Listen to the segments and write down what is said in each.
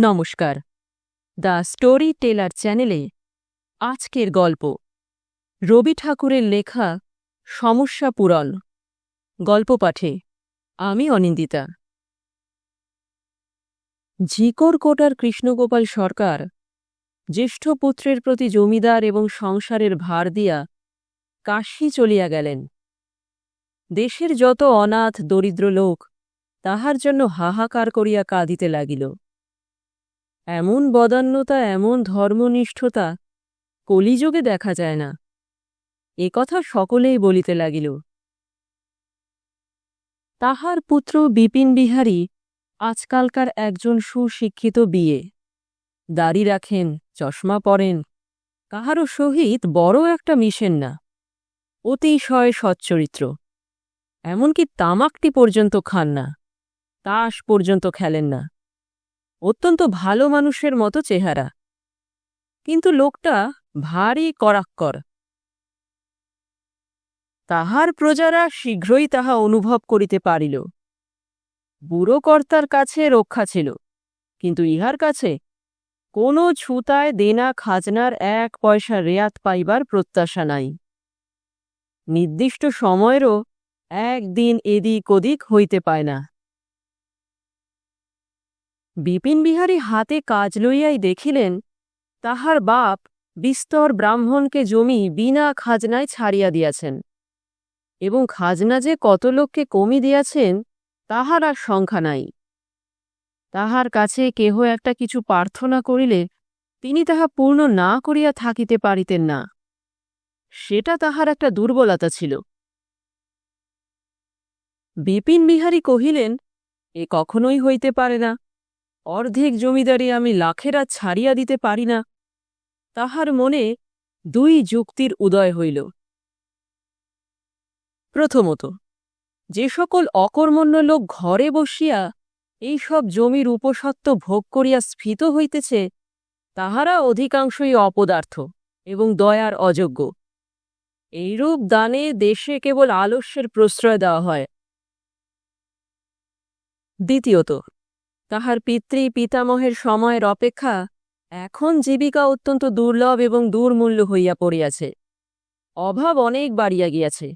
নমস্কার। The story teller চ্যানেলে আজকের গল্প। রবি ঠাকুরের লেখা সমস্যা পুরল। গল্প পাঠে আমি অনিন্দিতা। ঝিকর কোটার কৃষ্ণগোপাল সরকার জ্যেষ্ঠ পুত্রের প্রতি জমিদার এবং সংসারের ভার দিয়া কাশী চলিয়া গেলেন। দেশের যত অনাথ দরিদ্র লোক তাহার জন্য হাহাকার করিয়া কাঁদিতে লাগিল। এমন বদান্যতা, এমন ধর্মনিষ্ঠতা কলিযোগে দেখা যায় না। এ কথা সকলেই বলিতে লাগিল। তাহার পুত্র বিপিন বিহারী আজকালকার একজন সুশিক্ষিত বিয়ে। দাড়ি রাখেন, চশমা পরেন, কাহারও সহিত বড় একটা মিশেন না। অতিশয় সচ্চরিত্র। এমনকি তামাকটি পর্যন্ত খান না। তাস পর্যন্ত খেলেন না। অত্যন্ত ভালো মানুষের মতো চেহারা। কিন্তু লোকটা ভারী করাক্কর তাহার প্রজারা শীঘ্রই তাহা অনুভব করিতে পারিল। বুড়ো কর্তার কাছে রক্ষা ছিল, কিন্তু ইহার কাছে কোনো ছুতায় দেনা খাজনার এক পয়সা রেয়াত পাইবার প্রত্যাশা নাই। নির্দিষ্ট সময়েরও একদিন এদিক ওদিক হইতে পায় না। বিপিন বিহারী হাতে কাজ লইয়াই দেখিলেন, তাহার বাপ বিস্তর ব্রাহ্মণকে জমি বিনা খাজনায় ছাড়িয়া দিয়াছেন এবং খাজনা যে কত লোককে কমি দিয়াছেন, তাহার আর সংখ্যা নাই। তাহার কাছে কেহ একটা কিছু প্রার্থনা করিলে তিনি তাহা পূর্ণ না করিয়া থাকিতে পারিতেন না। সেটা তাহার একটা দুর্বলতা ছিল। বিপিন বিহারী কহিলেন, এ কখনোই হইতে পারে না। অর্ধেক জমিদারি আমি লাখেরা ছাড়িয়া দিতে পারি না। তাহার মনে দুই যুক্তির উদয় হইল। প্রথমত, যে সকল অকর্মণ্য লোক ঘরে বসিয়া এই সব জমির উপসত্ত্ব ভোগ করিয়া স্ফীত হইতেছে, তাহারা অধিকাংশই অপদার্থ এবং দয়ার অযোগ্য। এইরূপ দানে দেশে কেবল আলস্যের প্রশ্রয় দেওয়া হয়। দ্বিতীয়ত তাহার পিতৃ পিতামহের সময়ের অপেক্ষা এখন জীবিকা অত্যন্ত দুর্লভ এবং দুর্মূল্য হইয়া পড়িয়াছে। অভাব অনেক বাড়িয়া গিয়াছে।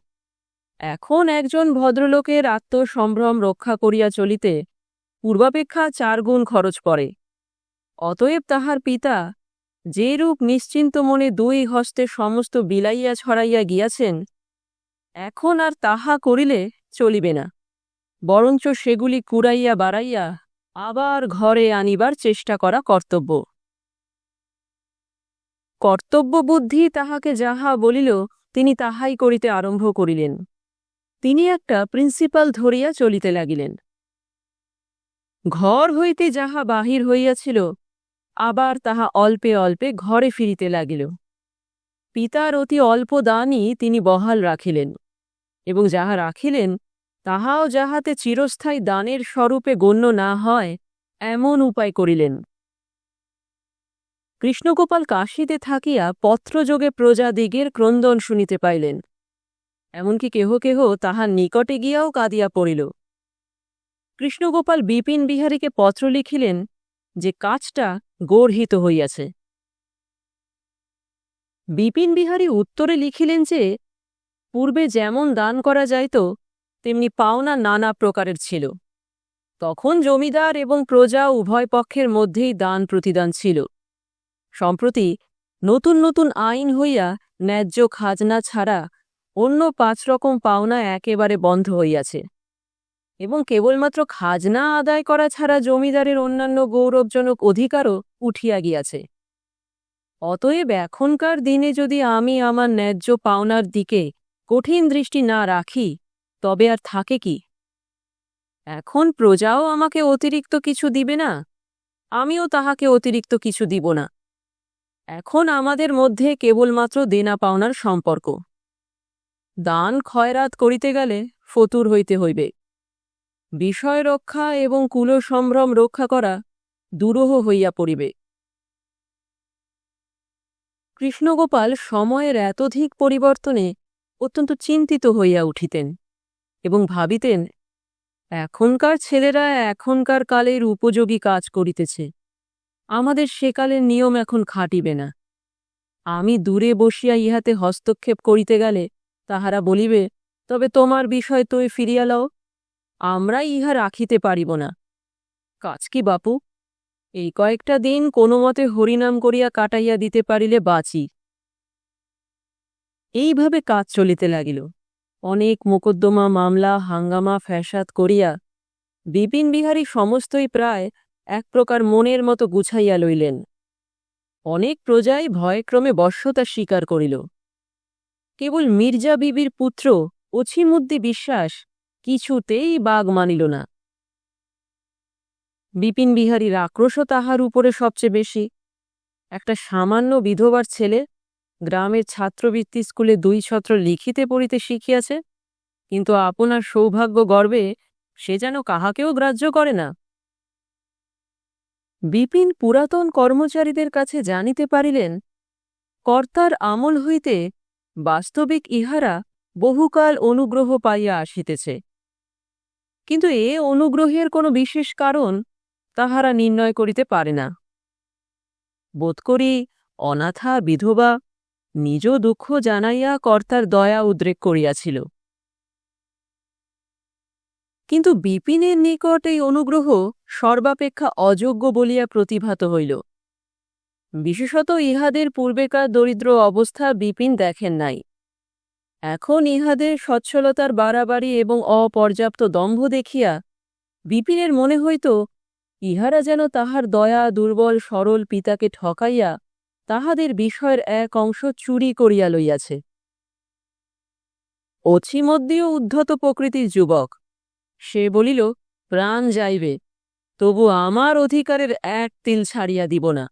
এখন একজন ভদ্রলোকের আত্মসম্ভ্রম রক্ষা করিয়া চলিতে পূর্বাপেক্ষা চারগুণ খরচ পড়ে। অতএব তাহার পিতা যেরূপ নিশ্চিন্ত মনে দুই হস্তে সমস্ত বিলাইয়া ছড়াইয়া গিয়াছেন, এখন আর তাহা করিলে চলিবে না। বরঞ্চ সেগুলি কুড়াইয়া বাড়াইয়া আবার ঘরে আনিবার চেষ্টা করা কর্তব্য। কর্তব্যবুদ্ধি তাহাকে যাহা বলিল, তিনি তাহাই করিতে আরম্ভ করিলেন। তিনি একটা প্রিন্সিপাল ধরিয়া চলিতে লাগিলেন। ঘর হইতে যাহা বাহির হইয়াছিল, আবার তাহা অল্পে অল্পে ঘরে ফিরিতে লাগিল। পিতার অতি অল্প দানই তিনি বহাল রাখিলেন, এবং যাহা রাখিলেন তাহাও যাহাতে চিরস্থায়ী দানের স্বরূপে গণ্য না হয়, এমন উপায় করিলেন। কৃষ্ণগোপাল কাশীতে থাকিয়া পত্রযোগে প্রজাদিগের ক্রন্দন শুনিতে পাইলেন। এমনকি কেহ কেহ তাহার নিকটে গিয়াও কাঁদিয়া পড়িল। কৃষ্ণগোপাল বিপিন বিহারীকে পত্র লিখিলেন যে কাজটা গর্হিত হইয়াছে। বিপিন বিহারী উত্তরে লিখিলেন যে, পূর্বে যেমন দান করা যাইত তেমনি পাওনা নানা প্রকারের ছিল। তখন জমিদার এবং প্রজা উভয় পক্ষের মধ্যেই দান প্রতিদান ছিল। সম্প্রতি নতুন নতুন আইন হইয়া ন্যায্য খাজনা ছাড়া অন্য পাঁচ রকম পাওনা একেবারে বন্ধ হইয়াছে এবং কেবলমাত্র খাজনা আদায় করা ছাড়া জমিদারের অন্যান্য গৌরবজনক অধিকারও উঠিয়া গিয়াছে। অতএব এখনকার দিনে যদি আমি আমার ন্যায্য পাওনার দিকে কঠিন দৃষ্টি না রাখি তবে আর থাকে কি? এখন প্রজাও আমাকে অতিরিক্ত কিছু দিবে না। আমিও তাহাকে অতিরিক্ত কিছু দিব না। এখন আমাদের মধ্যে কেবলমাত্র দেনা পাওনার সম্পর্ক। দান ক্ষয়রাত করিতে গেলে ফতুর হইতে হইবে। বিষয় রক্ষা এবং কুলসম্ভ্রম রক্ষা করা দুরূহ হইয়া পড়িবে। কৃষ্ণগোপাল সময়ের এতধিক পরিবর্তনে অত্যন্ত চিন্তিত হইয়া উঠিতেন। এবং ভাবিতেন, এখনকার ছেলেরা এখনকার কালের উপযোগী কাজ করিতেছে। আমাদের সেকালের নিয়ম এখন খাটিবে না। আমি দূরে বসিয়া ইহাতে হস্তক্ষেপ করিতে গেলে তাহারা বলিবে, তবে তোমার বিষয় তুই ফিরিয়া লও। আমরা ইহা রাখিতে পারিব না। কাজ কি বাপু? এই কয়েকটা দিন কোনো মতে হরিনাম করিয়া কাটাইয়া দিতে পারিলে বাঁচি। এইভাবে কাজ চলিতে লাগিল। অনেক মোকদ্দমা, মামলা, হাঙ্গামা, ফ্যাসাদ করিয়া বিপিন বিহারী সমস্তই প্রায় এক প্রকার মনের মতো গুছাইয়া লইলেন। অনেক প্রজাই ভয়ক্রমে বশ্যতা স্বীকার করিল। কেবল মির্জা বিবির পুত্র অছিমুদ্দি বিশ্বাস কিছুতেই বাগ মানিল না। বিপিন বিহারীর আক্রোশও তাহার উপরে সবচেয়ে বেশি। একটা সামান্য বিধবার ছেলে গ্রামের ছাত্রবৃত্তি স্কুলে দুই ছত্র লিখিতে পড়িতে শিখিয়াছে, কিন্তু আপনার সৌভাগ্য গর্বে সে যেন কাহাকেও গ্রাহ্য করে না। বিপিন পুরাতন কর্মচারীদের কাছে জানিতে পারিলেন, কর্তার আমল হইতে বাস্তবিক ইহারা বহুকাল অনুগ্রহ পাইয়া আসিতেছে। কিন্তু এ অনুগ্রহের কোনো বিশেষ কারণ তাহারা নির্ণয় করিতে পারে না। বোধ করি অনাথা বিধবা নিজ দুঃখ জানাইয়া কর্তার দয়া উদ্রেক করিয়াছিল। কিন্তু বিপিনের নিকট এই অনুগ্রহ সর্বাপেক্ষা অযোগ্য বলিয়া প্রতিভাত হইল। বিশেষত ইহাদের পূর্বেকার দরিদ্র অবস্থা বিপিন দেখেন নাই। এখন ইহাদের সচ্ছলতার বাড়াবাড়ি এবং অপর্যাপ্ত দম্ভ দেখিয়া বিপিনের মনে হইত, ইহারা যেন তাহার দয়া, দুর্বল, সরল পিতাকে ঠকাইয়া তাহাদের বিষয়ের এক অংশ চুরি করিয়া লইয়াছে। অছিমধ্যেও উদ্ধত প্রকৃতির যুবক। সে বলিল, প্রাণ যাইবে, তবু আমার অধিকারের এক তিল ছাড়িয়া দিব না।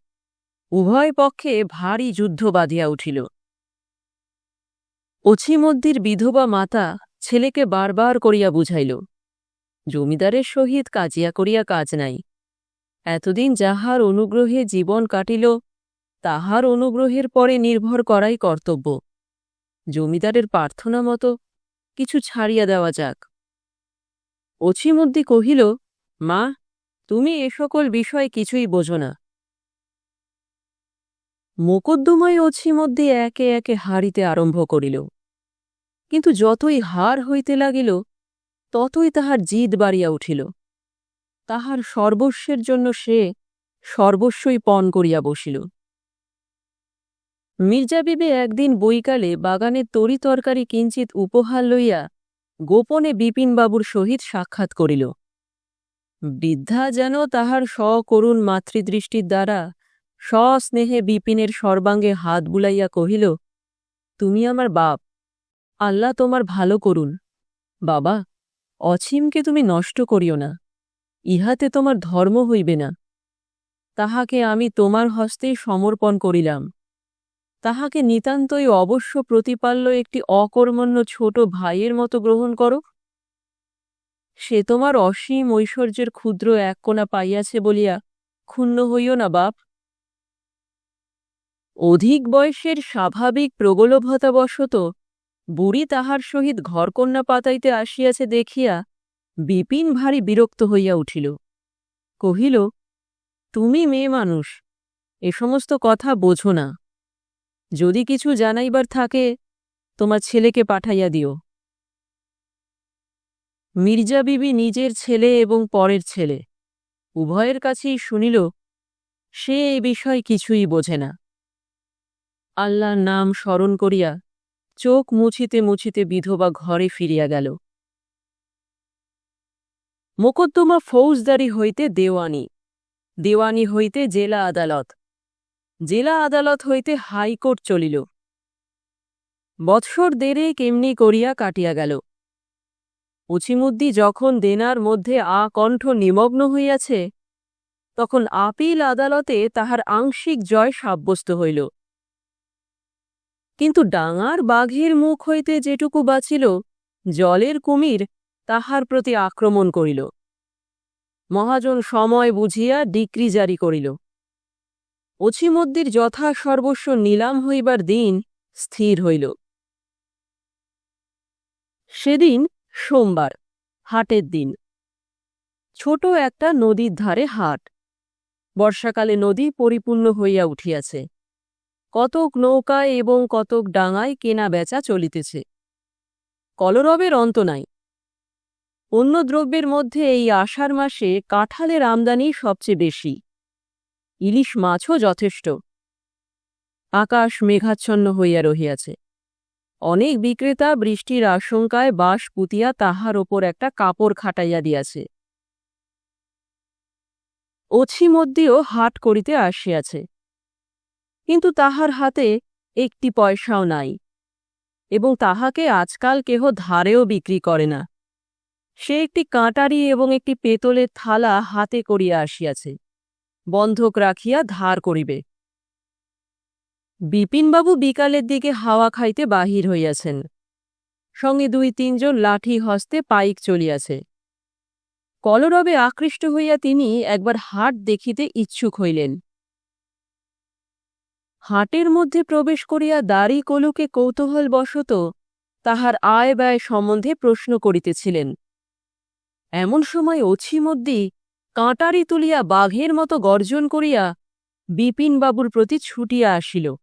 উভয় পক্ষে ভারী যুদ্ধ বাঁধিয়া উঠিল। অছিমদ্দির বিধবা মাতা ছেলেকে বারবার করিয়া বুঝাইল, জমিদারের সহিত কাজিয়া করিয়া কাজ নাই। এতদিন যাহার অনুগ্রহে জীবন কাটিল তাহার অনুগ্রহের পরে নির্ভর করাই কর্তব্য। জমিদারের প্রার্থনা মতো কিছু ছাড়িয়া দেওয়া যাক। অছিমদ্দি কহিল, মা, তুমি এ সকল বিষয় কিছুই বোঝো না। মোকদ্দমায় অছিমদ্দি একে একে হারিতে আরম্ভ করিল। কিন্তু যতই হার হইতে লাগিল, ততই তাহার জিদ বাড়িয়া উঠিল। তাহার সর্বস্বের জন্য সে সর্বস্বই পণ করিয়া বসিল। মির্জা বিবে একদিন বৈকালে বাগানে তরি তরকারি কিঞ্চিত উপহার লইয়া গোপনে বিপিনবাবুর সহিত সাক্ষাৎ করিল। বৃদ্ধা যেন তাহার সকরুণ মাতৃদৃষ্টির দ্বারা সস্নেহে বিপিনের সর্বাঙ্গে হাত বুলাইয়া কহিল, তুমি আমার বাপ, আল্লাহ তোমার ভালো করুন। বাবা অছিমকে তুমি নষ্ট করিও না, ইহাতে তোমার ধর্ম হইবে না। তাহাকে আমি তোমার হস্তেই সমর্পণ করিলাম। তাহাকে নিতান্তই অবশ্য প্রতিপাল্য একটি অকর্মণ্য ছোট ভাইয়ের মতো গ্রহণ করো। সে তোমার অসীম ঐশ্বর্যের ক্ষুদ্র এক কোণা পাইয়াছে বলিয়া ক্ষুণ্ণ হইও না, বাপ। অধিক বয়সের স্বাভাবিক প্রগলভতাবশত বুড়ি তাহার সহিত ঘরকন্যা পাতাইতে আসিয়াছে দেখিয়া বিপিন ভারী বিরক্ত হইয়া উঠিল। কহিল, তুমি মেয়ে মানুষ, এ সমস্ত কথা বোঝো না। যদি কিছু জানাইবার থাকে, তোমার ছেলেকে পাঠাইয়া দিও। মির্জা বিবি নিজের ছেলে এবং পরের ছেলে। উভয়ের কাছেই শুনিল, সে এ বিষয় কিছুই বোঝে না। আল্লাহর নাম স্মরণ করিয়া চোখ মুছিতে মুছিতে বিধবা ঘরে ফিরিয়া গেল। মোকদ্দমা ফৌজদারি হইতে দেওয়ানি। দেওয়ানি হইতে জেলা আদালত। জেলা আদালত হইতে হাইকোর্ট চলিল। বৎসর দেরে কেমনি করিয়া কাটিয়া গেল। উচিমুদ্দি যখন দেনার মধ্যে আকণ্ঠ নিমগ্ন হইয়াছে, তখন আপিল আদালতে তাহার আংশিক জয় সাব্যস্ত হইল। কিন্তু ডাঙার বাঘের মুখ হইতে যেটুকু বাঁচিল, জলের কুমির তাহার প্রতি আক্রমণ করিল। মহাজন সময় বুঝিয়া ডিক্রি জারি করিল। অছিমদ্দির যথা সর্বস্ব নিলাম হইবার দিন স্থির হইল। সেদিন সোমবার, হাটের দিন। ছোট একটা নদীর ধারে হাট। বর্ষাকালে নদী পরিপূর্ণ হইয়া উঠিয়াছে। কতক নৌকায় এবং কতক ডাঙায় কেনা বেচা চলিতেছে। কলরবের অন্ত নাই। অন্য দ্রব্যের মধ্যে এই আষাঢ় মাসে কাঁঠালের আমদানি সবচেয়ে বেশি। ইলিশ মাছও যথেষ্ট। আকাশ মেঘাচ্ছন্ন হইয়া রহিয়াছে। অনেক বিক্রেতা বৃষ্টির আশঙ্কায় বাঁশ পুতিয়া তাহার ওপর একটা কাপড় খাটাইয়া দিয়াছে। অছিমধ্যেও হাট করিতে আসিয়াছে। কিন্তু তাহার হাতে একটি পয়সাও নাই এবং তাহাকে আজকাল কেহ ধারেও বিক্রি করে না। সে একটি কাঁটারি এবং একটি পেতলের থালা হাতে করিয়া আসিয়াছে। বন্ধক রাখিয়া ধার করিবে। বিপিনবাবু বিকালের দিকে হাওয়া খাইতে বাহির হইয়াছেন। সঙ্গে দুই তিনজন লাঠি হস্তে পাইক চলিয়াছে। কলরবে আকৃষ্ট হইয়া তিনি একবার হাট দেখিতে ইচ্ছুক হইলেন। হাটের মধ্যে প্রবেশ করিয়া দাড়ি কলুকে কৌতূহলবশত তাহার আয় ব্যয় সম্বন্ধে প্রশ্ন করিতেছিলেন। এমন সময় অছিমধ্যে কাঁটারি তুলিয়া বাঘের মতো গর্জন করিয়া বিপিনবাবুর প্রতি ছুটিয়া আসিল।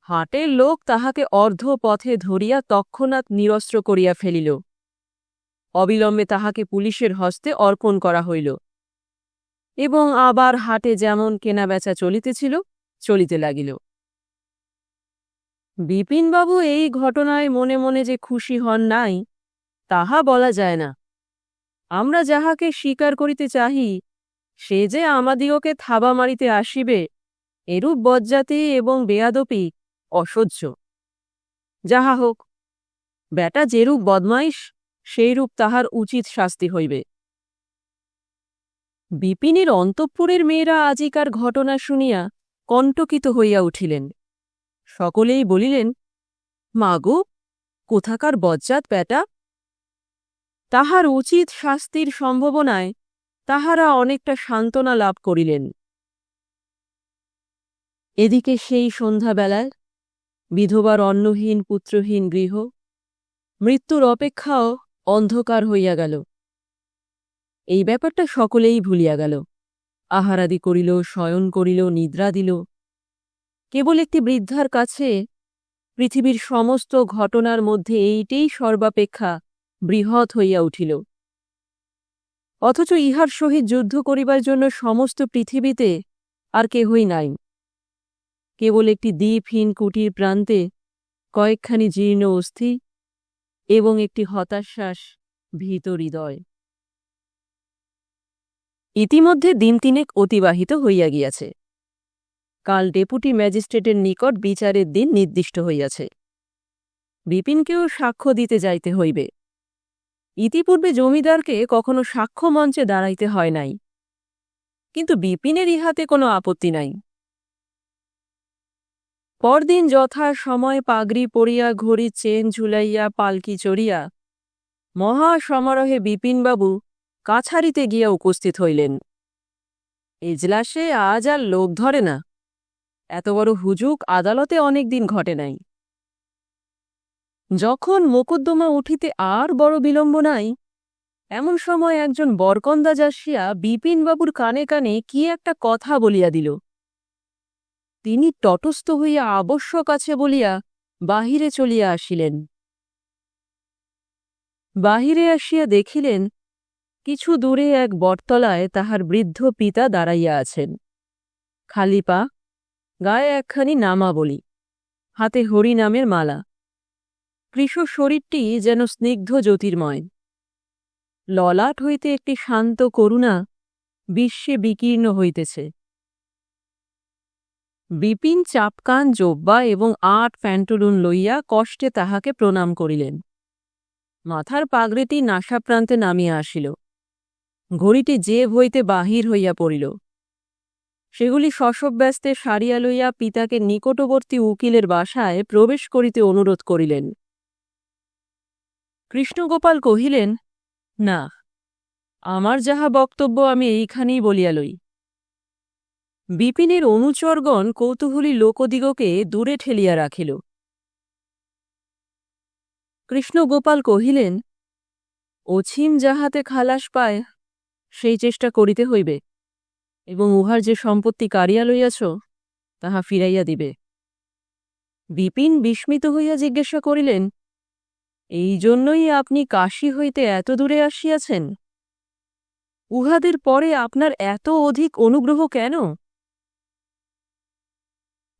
হাটের লোক তাহাকে অর্ধ পথে ধরিয়া তৎক্ষণাৎ নিরস্ত্র করিয়া ফেলিল। অবিলম্বে তাহাকে পুলিশের হস্তে অর্পণ করা হইল। এবং আবার হাটে যেমন কেনাবেচা চলিতেছিল, চলিতে লাগিল। বিপিনবাবু এই ঘটনায় মনে মনে যে খুশি হন নাই, তাহা বলা যায় না। আমরা যাহাকে স্বীকার করিতে চাহি, সে যে আমাদিগকে থাবা মারিতে আসিবে, এরূপ বজ্জাতি এবং বেয়াদপি অসহ্য। যাহা হোক বেটা যেরূপ বদমাইশ, সেইরূপ তাহার উচিত শাস্তি হইবে। বিপিনের অন্তঃপুরের মেয়েরা আজিকার ঘটনা শুনিয়া কণ্টকিত হইয়া উঠিলেন। সকলেই বলিলেন মাগো কোথাকার বজ্জাত বেটা তাহার উচিত শাস্তির সম্ভাবনায় তাহারা অনেকটা সান্ত্বনা লাভ করিলেন। এদিকে সেই সন্ধ্যাবেলায় বিধবার অন্নহীন পুত্রহীন গৃহ মৃত্যুর অপেক্ষাও অন্ধকার হইয়া গেল। এই ব্যাপারটা সকলেই ভুলিয়া গেল। আহারাদি করিল, শয়ন করিল, নিদ্রা দিল। কেবল একটি বৃদ্ধার কাছে পৃথিবীর সমস্ত ঘটনার মধ্যে এইটেই সর্বাপেক্ষা বৃহৎ হইয়া উঠিল। অথচ ইহার সহিত যুদ্ধ করিবার জন্য সমস্ত পৃথিবীতে আর কেহই নাই। কেবল একটি দ্বীপহীন কুটির প্রান্তে কয়েকখানি জীর্ণ অস্থি এবং একটি হতাশ্বাস ভীত হৃদয়। ইতিমধ্যে দিন তিনেক অতিবাহিত হইয়া গিয়াছে। কাল ডেপুটি ম্যাজিস্ট্রেটের নিকট বিচারের দিন নির্দিষ্ট হইয়াছে। বিপিনকেও সাক্ষ্য দিতে যাইতে হইবে। ইতিপূর্বে জমিদারকে কখনো সাক্ষ্য মঞ্চে দাঁড়াইতে হয় নাই। কিন্তু বিপিনের ইহাতে কোনো আপত্তি নাই। পরদিন যথা সময় পাগড়ি পড়িয়া ঘড়ি চেন ঝুলাইয়া, পালকি চড়িয়া মহা সমারোহে বিপিনবাবু কাছারিতে গিয়া উপস্থিত হইলেন। এজলাসে আজ আর লোক ধরে না। এত বড় হুজুক আদালতে অনেক দিন ঘটে নাই। যখন মোকদ্দমা উঠিতে আর বড় বিলম্ব নাই, এমন সময় একজন বরকন্দাজ আসিয়া বিপিনবাবুর কানে কানে কি একটা কথা বলিয়া দিল। তিনি তটস্থ হইয়া আবশ্যক আছে বলিয়া বাহিরে চলিয়া আসিলেন। বাহিরে আসিয়া দেখিলেন, কিছু দূরে এক বটতলায় তাহার বৃদ্ধ পিতা দাঁড়াইয়া আছেন। খালি পা, গায়ে একখানি নামাবলি হাতে হরি নামের মালা। কৃষ শরীরটি যেন স্নিগ্ধ জ্যোতির্ময়। ললাট হইতে একটি শান্ত করুণা বিশ্বে বিকীর্ণ হইতেছে। বিপিন চাপকান জোব্বা এবং আট ফ্যান্টলুন লইয়া কষ্টে তাহাকে প্রণাম করিলেন। মাথার পাগড়িটি নাসাপ্রান্তে নামিয়া আসিল। ঘড়িটি জেব হইতে বাহির হইয়া পড়িল। সেগুলি শশব্যস্তে সারিয়া লইয়া পিতাকে নিকটবর্তী উকিলের বাসায় প্রবেশ করিতে অনুরোধ করিলেন। কৃষ্ণগোপাল কহিলেন, না, আমার যাহা বক্তব্য আমি এইখানেই বলিয়া লই। বিপিনের অনুচরগণ কৌতূহলী লোকদিগকে দূরে ঠেলিয়া রাখিল। কৃষ্ণগোপাল কহিলেন, অছিম যাহাতে খালাস পায়, সেই চেষ্টা করিতে হইবে, এবং উহার যে সম্পত্তি কারিয়া লইয়াছ, তাহা ফিরাইয়া দিবে। বিপিন বিস্মিত হইয়া জিজ্ঞাসা করিলেন এই জন্যই আপনি কাশী হইতে এত দূরে আসিয়াছেন। উহাদের পরে আপনার এত অধিক অনুগ্রহ কেন?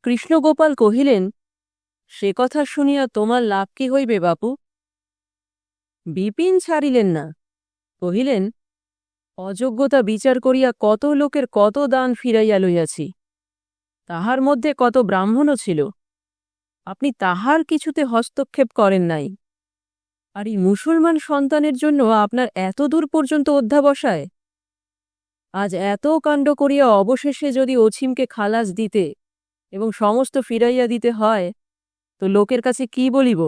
কৃষ্ণগোপাল কহিলেন, সে কথা শুনিয়া তোমার লাভ কি হইবে বাপু? বিপিন ছাড়িলেন না। কহিলেন, অযোগ্যতা বিচার করিয়া কত লোকের কত দান ফিরাইয়া লইয়াছি। তাহার মধ্যে কত ব্রাহ্মণও ছিল। আপনি তাহার কিছুতে হস্তক্ষেপ করেন নাই। আর এই মুসলমান সন্তানের জন্য আপনার এত দূর পর্যন্ত অধ্যাবসায় আজ এত কাণ্ড করিয়া অবশেষে যদি অছিমকে খালাস দিতে এবং সমস্ত ফিরাইয়া দিতে হয়, তো লোকের কাছে কি বলিব?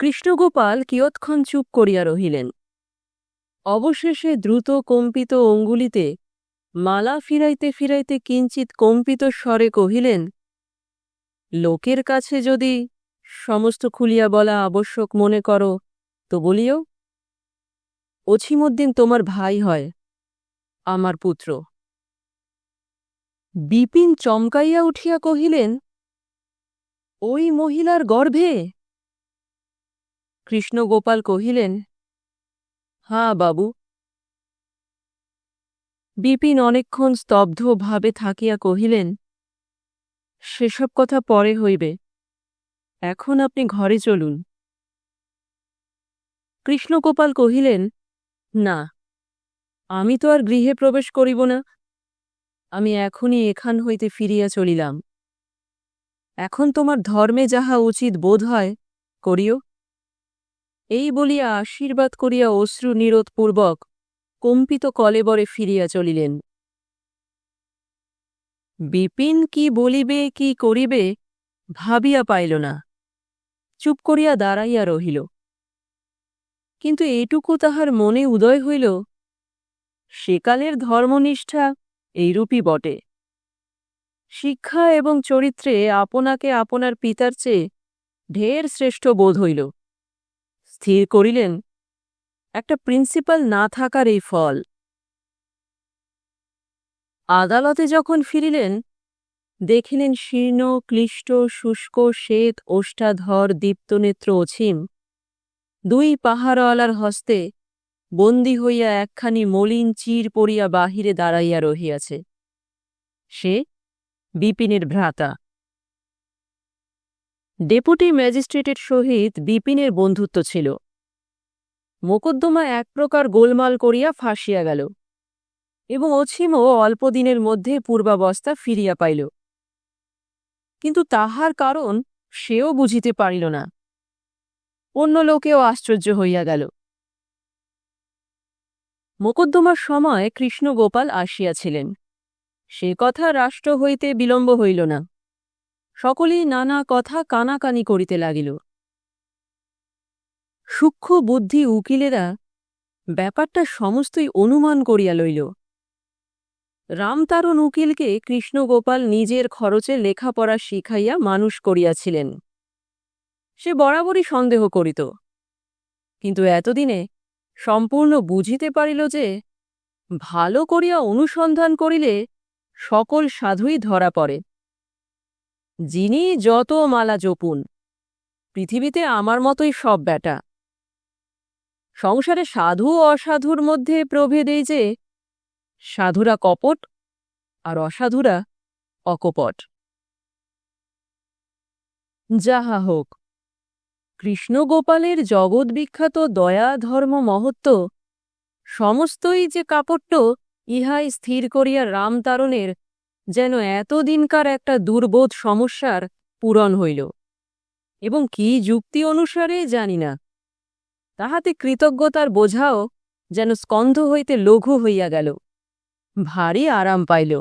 কৃষ্ণগোপাল কিয়ৎক্ষণ চুপ করিয়া রহিলেন। অবশেষে দ্রুত কম্পিত অঙ্গুলিতে মালা ফিরাইতে ফিরাইতে কিঞ্চিত কম্পিত স্বরে কহিলেন, লোকের কাছে যদি সমস্ত খুলিয়া বলা আবশ্যক মনে করো, তো বলিও। অছিমুদ্দিন তোমার ভাই হয়, আমার পুত্র। বিপিন চমকাইয়া উঠিয়া কহিলেন, ওই মহিলার গর্ভে? কৃষ্ণগোপাল কহিলেন হাঁ বাবু। বিপিন অনেকক্ষণ স্তব্ধ ভাবে থাকিয়া কহিলেন, সেসব কথা পরে হইবে। এখন আপনি ঘরে চলুন। কৃষ্ণগোপাল কহিলেন, না, আমি তো আর গৃহে প্রবেশ করিব না। আমি এখনই এখান হইতে ফিরিয়া চলিলাম। এখন তোমার ধর্মে যাহা উচিত বোধ হয়, করিও এই বলিয়া আশীর্বাদ করিয়া অশ্রু নিরোধপূর্বক কম্পিত কলেবরে ফিরিয়া চলিলেন। বিপিন কি বলিবে, কি করিবে, ভাবিয়া পাইল না। চুপ করিয়া দাঁড়াইয়া রহিল। কিন্তু এটুকু তাহার মনে উদয় হইল সেকালের ধর্মনিষ্ঠা এইরূপই বটে। শিক্ষা এবং চরিত্রে আপনাকে আপনার পিতার চেয়ে ঢের শ্রেষ্ঠ বোধ হইল। স্থির করিলেন, একটা প্রিন্সিপাল না থাকার এই ফল। আদালতে যখন ফিরিলেন দেখিলেন শীর্ণ, ক্লিষ্ট, শুষ্ক, শ্বেত, ওষ্ঠাধর, দীপ্তনেত্র অছিম দুই পাহাড়ওয়ালার হস্তে বন্দী হইয়া একখানি মলিন চির পড়িয়া বাহিরে দাঁড়াইয়া রহিয়াছে। সে বিপিনের ভ্রাতা। ডেপুটি ম্যাজিস্ট্রেটের সহিত বিপিনের বন্ধুত্ব ছিল। মোকদ্দমা এক প্রকার গোলমাল করিয়া ফাঁসিয়া গেল এবং অছিমও অল্প দিনের মধ্যে পূর্বাবস্থা ফিরিয়া পাইল। কিন্তু তাহার কারণ সেও বুঝিতে পারিল না। অন্য লোকেও আশ্চর্য হইয়া গেল। মোকদ্দমার সময় কৃষ্ণগোপাল আসিয়াছিলেন। সে কথা রাষ্ট্র হইতে বিলম্ব হইল না। সকলেই নানা কথা কানাকানি করিতে লাগিল। সূক্ষ্ম বুদ্ধি উকিলেরা ব্যাপারটা সমস্তই অনুমান করিয়া লইল। রামতারণ উকিলকে কৃষ্ণগোপাল নিজের খরচে লেখাপড়া শিখাইয়া মানুষ করিয়াছিলেন। সে বরাবরই সন্দেহ করিত। কিন্তু এতদিনে সম্পূর্ণ বুঝিতে পারিল যে, ভালো করিয়া অনুসন্ধান করিলে সকল সাধুই ধরা পড়ে। যিনি যত মালা জপুন, পৃথিবীতে আমার মতোই সব ব্যাটা। সংসারে সাধু অসাধুর মধ্যে প্রভেদ এই যে সাধুরা কপট আর অসাধুরা অকপট। যাহা হোক কৃষ্ণগোপালের জগৎবিখ্যাত দয়া ধর্ম মহত্ব সমস্তই যে কাপট্য, ইহাই স্থির করিয়া রামতারণের যেন এতদিনকার একটা দুর্বোধ সমস্যার পূরণ হইল। এবং কি যুক্তি অনুসারে জানি না। তাহাতে কৃতজ্ঞতার বোঝাও যেন স্কন্ধ হইতে লঘু হইয়া গেল। ভারী আরাম পাইল।